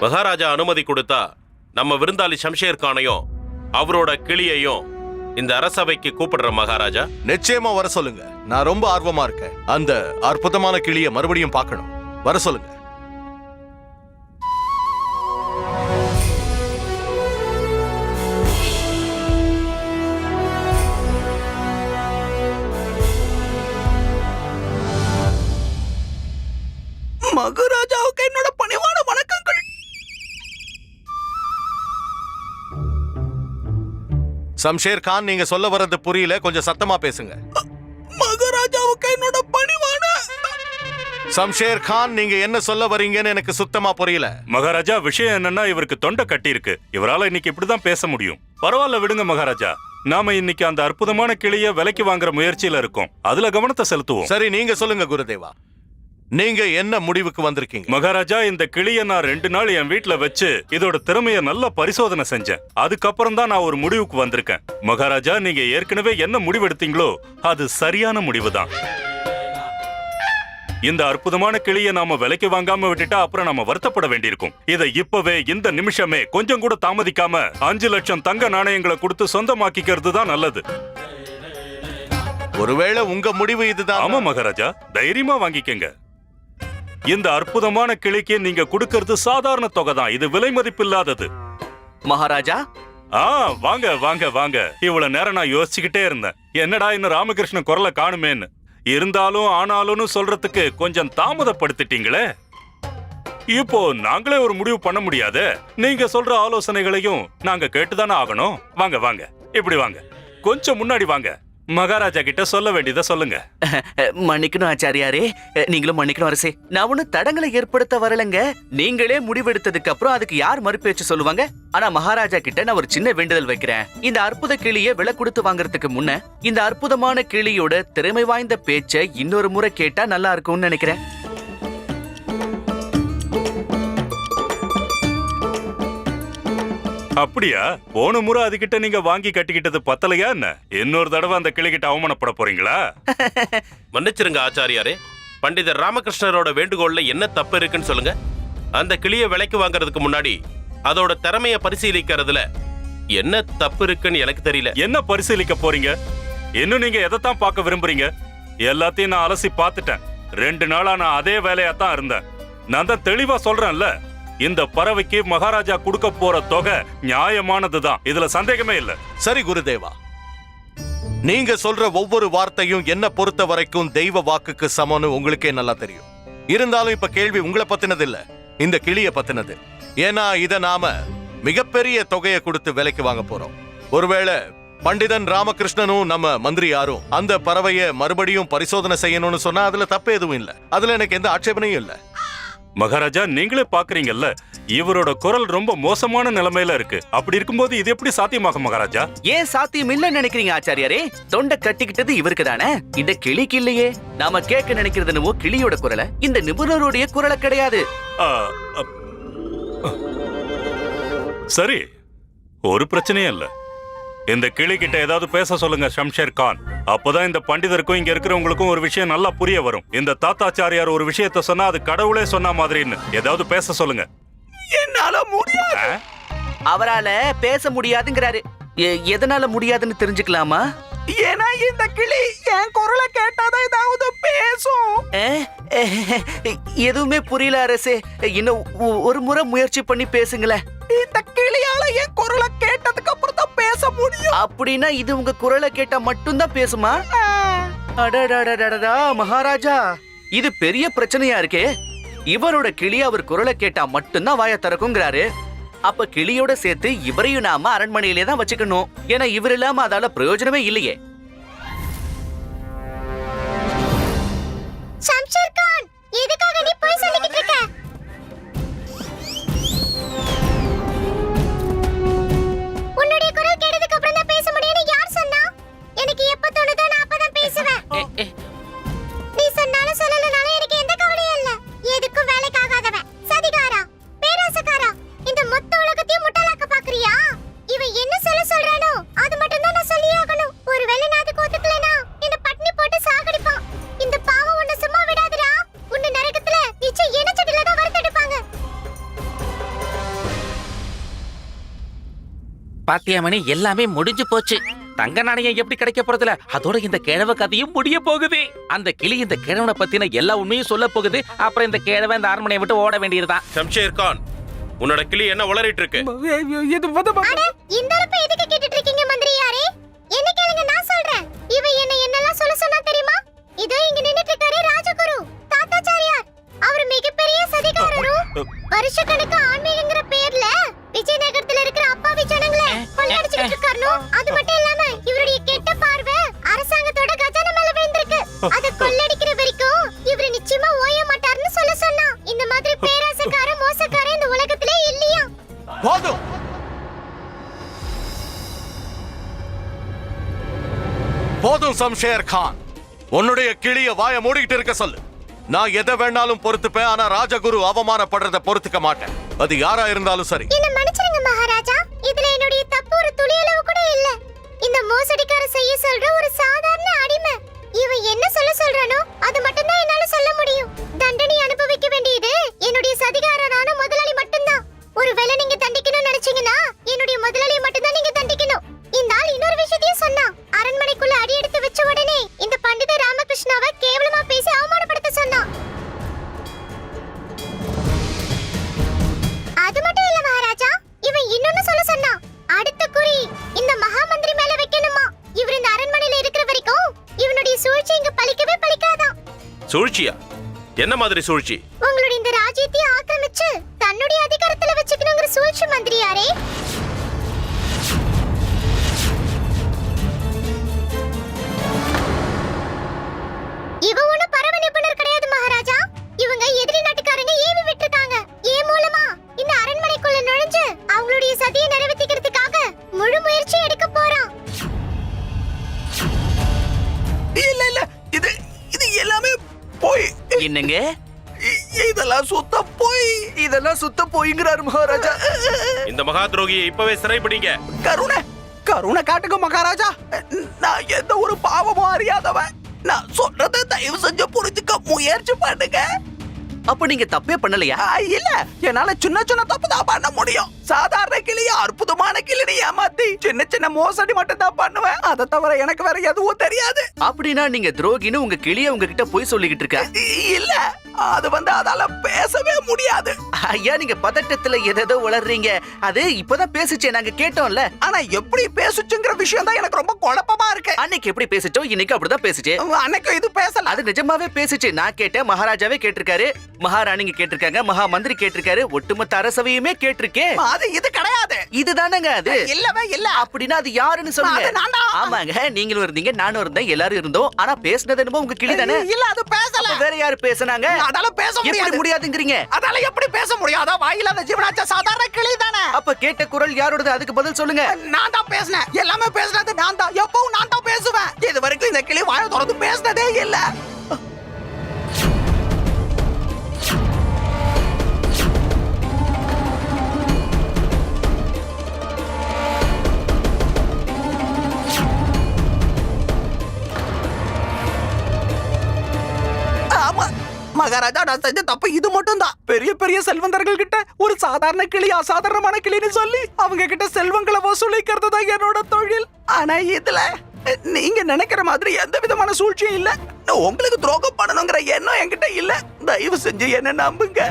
மகாராஜா அனுமதி கொடுத்தா நம்ம விருந்தாளி ஷம்ஷேர் கானையும் அவரோட கிளியையும் இந்த அரசவைக்கு கூப்பிடுற மகாராஜா? நிச்சயமா வர சொல்லுங்க. நான் ரொம்ப ஆர்வமா இருக்கேன். அந்த அற்புதமான கிளிய மறுபடியும் பார்க்கணும். வர சொல்லுங்க. சம்ஷேர் கான் நீங்க சொல்ல வர்றது புரியல. கொஞ்சம் சத்தமா பேசுங்க. மகாராஜாவுக்கு என்னோட பணிவான சம்ஷேர் கான் நீங்க என்ன சொல்ல வரீங்கன்னு எனக்கு சுத்தமா புரியல. மகாராஜா விஷயம் என்னன்னா இவருக்கு தொண்டை கட்டி இருக்கு இவரால இன்னைக்கு இப்படிதான் பேச முடியும். பரவாயில்ல விடுங்க மகாராஜா. நாம இன்னைக்கு அந்த அற்புதமான கிளிய விலைக்கு வாங்குற முயற்சியில இருக்கோம். அதுல கவனத்தை செலுத்துவோம். சரி நீங்க சொல்லுங்க குருதேவா. நீங்க என்ன முடிவுக்கு வந்திருக்கீங்க? மகாராஜா இந்த கிளிய நான் ரெண்டு நாள் என் வீட்ல வச்சு இதோட திறமைய நல்லா பரிசோதனை செஞ்சேன். அதுக்கப்புறம் தான் நான் ஒரு முடிவுக்கு வந்திருக்கேன். மகாராஜா நீங்க ஏற்கனவே என்ன முடிவெடுத்தீங்களோ அது சரியான முடிவுதான். இந்த அற்புதமான கிளிய நாம விலைக்கு வாங்காம விட்டுட்டா அப்புறம் நாம வருத்தப்பட வேண்டியிருக்கும். இதை இப்பவே இந்த நிமிஷமே கொஞ்சம் கூட தாமதிக்காம அஞ்சு லட்சம் தங்க நாணயங்களை கொடுத்து சொந்தமாக்கிக்கிறது தான் நல்லது. ஒருவேளை உங்க முடிவு இதுதான். ஆமா மகாராஜா தைரியமா வாங்கிக்கங்க. இந்த அற்புதமான கிளிக்கு நீங்க கொடுக்கறது சாதாரண தொகை தான் இது விலை மதிப்பில்லாதது. மகாராஜா? ஆ வாங்க வாங்க வாங்க. இவ்வளவு நேரம் நான் யோசிச்சுக்கிட்டே இருந்தேன். என்னடா இன்னும் ராமகிருஷ்ணன் குரலை காணுமேன்னு. இருந்தாலும் ஆனாலும்னு சொல்றதுக்கு கொஞ்சம் தாமதப்படுத்திட்டீங்களே. இப்போ நாங்களே ஒரு முடிவு பண்ண முடியாது. நீங்க சொல்ற ஆலோசனைகளையும் நாங்க கேட்டுதானே ஆகணும். வாங்க வாங்க. இப்படி வாங்க. கொஞ்சம் முன்னாடி வாங்க. மகாராஜா கிட்ட சொல்ல வேண்டியதை சொல்லுங்க. மன்னிக்கணும் ஆச்சாரியாரே. நீங்களும் மன்னிக்கணும் அரசே. நான் ஒண்ணு தடங்களை ஏற்படுத்த வரலங்க. நீங்களே முடிவெடுத்ததுக்கு அப்புறம் அதுக்கு யார் மறுபேச்சு சொல்லுவாங்க? ஆனா மகாராஜா கிட்ட நான் ஒரு சின்ன வேண்டுதல் வைக்கிறேன். இந்த அற்புத கிளிய விலை கொடுத்து வாங்குறதுக்கு முன்ன இந்த அற்புதமான கிளியோட திறமை வாய்ந்த பேச்சை இன்னொரு முறை கேட்டா நல்லா இருக்கும்னு நினைக்கிறேன். அப்படியா? போன முறை அதுகிட்ட நீங்க வாங்கி கட்டிக்கிட்டது பத்தலையா என்ன? இன்னொரு தடவை அந்த கிளிகிட்ட அவமானப்பட போறீங்களா? மன்னிச்சிருங்க ஆச்சாரியாரே. பண்டிதர் ராமகிருஷ்ணரோட வேண்டுகோள்ல என்ன தப்பு இருக்குன்னு சொல்லுங்க. அந்த கிளிய விலைக்கு வாங்குறதுக்கு முன்னாடி அதோட திறமைய பரிசீலிக்கிறதுல என்ன தப்பு இருக்குன்னு எனக்கு தெரியல. என்ன பரிசீலிக்க போறீங்க? இன்னும் நீங்க எதைத்தான் பார்க்க விரும்புறீங்க? எல்லாத்தையும் நான் அலசி பார்த்துட்டேன். ரெண்டு நாளா நான் அதே வேலையா தான் இருந்தேன். நான் தான் தெளிவா சொல்றேன்ல. இந்த பறவைக்கு மகாராஜா கொடுக்க போற தொகை நியாயமானதுதான். இதுல சந்தேகமே இல்ல. சரி குருதேவா. நீங்க சொல்ற ஒவ்வொரு வார்த்தையும் என்ன பொறுத்த வரைக்கும் தெய்வ வாக்குக்கு சமம்னு உங்களுக்கே நல்லா தெரியும். இருந்தாலும் இப்ப கேள்வி உங்களை பத்தினது இல்ல. இந்த கிளிய பத்தினது. ஏன்னா இத நாம மிகப்பெரிய தொகையை கொடுத்து விலைக்கு வாங்க போறோம். ஒருவேளை பண்டிதன் ராமகிருஷ்ணனும் நம்ம மந்திரி யாரும் அந்த பறவைய மறுபடியும் பரிசோதனை செய்யணும்னு சொன்னா அதுல தப்பு எதுவும் இல்ல. அதுல எனக்கு எந்த ஆட்சேபனையும் இல்ல. மகாராஜா நீங்களே பாக்குறீங்கல்ல இவரோட குரல் ரொம்ப மோசமான நிலைமையில இருக்கு. அப்படி இருக்கும்போது இது எப்படி சாத்தியமாகும் மகாராஜா? ஏன் சாத்தியம் இல்லைன்னு நினைக்கிறீங்க ஆச்சாரியாரே? தொண்டை கட்டிக்கிட்டது இவருக்கு தானே? இந்த கிளிக்கு இல்லையே. நாம கேட்க நினைக்கிறது என்னவோ கிளியோட குரலை. இந்த நிபுணருடைய குரலை கிடையாது. சரி ஒரு பிரச்சனையும் இல்ல. இந்த கிளி கிட்ட ஏதாவது பேச சொல்லுங்க ஷம்ஷேர் கான். அப்பதான் இந்த பண்டிதருக்கும் இங்க இருக்கிறவங்களுக்கும் ஒரு விஷயம் நல்லா புரிய வரும். இந்த தாத்தாச்சாரியார் ஒரு விஷயத்த சொன்னா அது கடவுளே சொன்ன மாதிரின்னு. ஏதாவது பேச சொல்லுங்க. என்னால முடியாது? அவரால பேச முடியாதுங்கிறாரு. எதனால முடியாதுன்னு தெரிஞ்சுக்கலாமா? ஏன்னா இந்த கிளி என் குரலை கேட்டாதான் ஏதாவது பேசும். எதுவுமே புரியல அரசே. இன்னும் ஒரு முறை முயற்சி பண்ணி பேசுங்களேன். இந்த கிளியால என் குரலை கேட்டதுக்கு அப்புறம் பேச முடியும். அப்படின்னா இது உங்க குரலை கேட்டா மட்டும்தான் பேசுமா? அடடடடடடா மகாராஜா. இது பெரிய பிரச்சனையா இருக்கே. இவரோட கிளி அவர் குரலை கேட்டா மட்டும்தான் வாய திறக்குங்கிறாரு. அப்ப கிளியோட சேர்த்து இவரையும் நாம அரண்மனையிலே தான் வச்சுக்கணும். ஏன்னா இவர் இல்லாம அதால பிரயோஜனமே இல்லையே. எதுக்காக நீ போய் சொல்லிக்கிட்டு பாத்தியாமணி எல்லாமே முடிஞ்சு போச்சு. தங்க நாணயம் எப்படி கிடைக்க போறதுல? அதோட இந்த கிழவ கதையும் முடிய போகுது. அந்த கிளி இந்த கிழவனை பத்தின எல்லா உண்மையும் சொல்ல போகுது. அப்புறம் இந்த கிழவன் இந்த அரண்மனையை விட்டு ஓட வேண்டியதுதான். ஷம்ஷேர் கான் உன்னோட கிளி என்ன உளறிட்டு இருக்கு? போதும் சம்ஷேர் கான். உன்னுடைய கிளிய வாய மூடிக்கிட்டு இருக்க சொல்லு. நான் எதை வேணாலும் பொறுத்துப்பேன் ஆனா ராஜகுரு அவமானப்படுறத பொறுத்துக்க மாட்டேன். அது யாரா இருந்தாலும் சரி. என்ன மன்னிச்சிருங்க மகாராஜா. இதுல என்னுடைய தப்பு ஒரு துளி அளவு கூட இல்ல. இந்த மோசடிக்கார செய்ய சொல்ற ஒரு சாதாரண அடிமை. இவன் என்ன சொல்ல சொல்றானோ அத சூழ்ச்சியா? என்ன மாதிரி சூழ்ச்சி? உங்களுடைய இந்த ராஜ்யத்தை ஆக்கிரமிச்சு தன்னுடைய அதிகாரத்துல வச்சுக்கணுங்கிற சூழ்ச்சி மந்திரியாரே இவ ஒண்ணு பரவ நிபுணர் கிடையாது மகாராஜா. இவங்க எதிரி நாட்டுக்காரங்க ஏவி விட்டுருக்காங்க. ஏ மூலமா இந்த அரண்மனைக்குள்ள நுழைஞ்சு அவங்களுடைய சதியை நிறைவேற்றிக்கிறதுக்காக முழு முயற்சி எடுக்க என்னங்க? இதெல்லாம் சுத்த போய். இதெல்லாம் சுத்த போய்ங்கிறாரு மகாராஜா. இந்த மகா துரோகியை இப்பவே சிறைப்பிடிங்க. கருணை கருணை காட்டுங்க மகாராஜா. நான் எந்த ஒரு பாவமும் அறியாதவன். நான் சொல்றதை தயவு செஞ்சு புரிஞ்சுக்க முயற்சி பண்ணுங்க. அப்ப நீங்க தப்பே பண்ணலையா? இல்ல. என்னால சின்ன சின்ன தப்பு தான் பண்ண முடியும். சாதாரண கிளிய அற்புதமான கிளியை ஏமாத்தி சின்ன சின்ன மோசடி மட்டும் தான் பண்ணுவேன். அதை தவிர எனக்கு வேற எதுவும் தெரியாது. அப்படின்னா நீங்க துரோகின்னு உங்க கிளிய உங்ககிட்ட போய் சொல்லிக்கிட்டு இருக்க. இல்ல. அது வந்து அதால பேசவே முடியாது. ஐயா நீங்க பதட்டத்துல எதோ உளறீங்க. அது இப்பதான் பேசுச்சே நாங்க கேட்டோம்ல. ஆனா எப்படி பேசுச்சுங்கிற விஷயம் தான் எனக்கு ரொம்ப குழப்பமா இருக்கு. அன்னைக்கு எப்படி பேசிச்சோ இன்னைக்கு அப்படிதான் பேசுச்சு. அன்னைக்கு இது பேசல. அது நிஜமாவே பேசுச்சு. நான் கேட்டேன் மகாராஜாவே கேட்டிருக்காரு. மகாராணிங்க கேட்டிருக்காங்க மகா மந்திரி கேட்டிருக்காரு ஒட்டுமொத்த அரசவையுமே கேட்டிருக்கேன். அது இது கிடையாது. இதுதானங்க அது? இல்லவே இல்ல. அப்படின்னா அது யாருன்னு சொல்லுங்க. ஆமாங்க நீங்களும் இருந்தீங்க நானும் இருந்தேன் எல்லாரும் இருந்தோம். ஆனா பேசுனது என்னமோ உங்க கிளி தானே? இல்ல அது பேசல. வேற யாரு பேசுனாங்க? அதால பேச முடியாது. முடியாதுங்கிறீங்க? அதால எப்படி பேச முடியும்? அதான் வாயில அந்த ஜீவனாச்ச சாதாரண கிளி தானே. அப்ப கேட்ட குரல் யாரோடது? அதுக்கு பதில் சொல்லுங்க. நான் தான் பேசினேன். எல்லாமே பேசுனது நான் தான். எப்பவும் நான் தான் பேசுவேன். இது வரைக்கும் இந்த கிளி வாய திறந்து பேசினதே இல்ல. மகாராஜா நான் செஞ்ச தப்பு இது மட்டும் தான் பெரிய பெரிய செல்வந்தர்கள் கிட்ட ஒரு சாதாரண கிளி அசாதாரணமான கிளின்னு சொல்லி அவங்க கிட்ட செல்வங்களை வசூலிக்கிறது தான் என்னோட தொழில். ஆனா இதுல நீங்க நினைக்கிற மாதிரி எந்த விதமான சூழ்ச்சியும் இல்ல. நான் உங்களுக்கு துரோகம் பண்ணணுங்கிற எண்ணம் என்கிட்ட இல்ல. தயவு செஞ்சு என்ன நம்புங்க.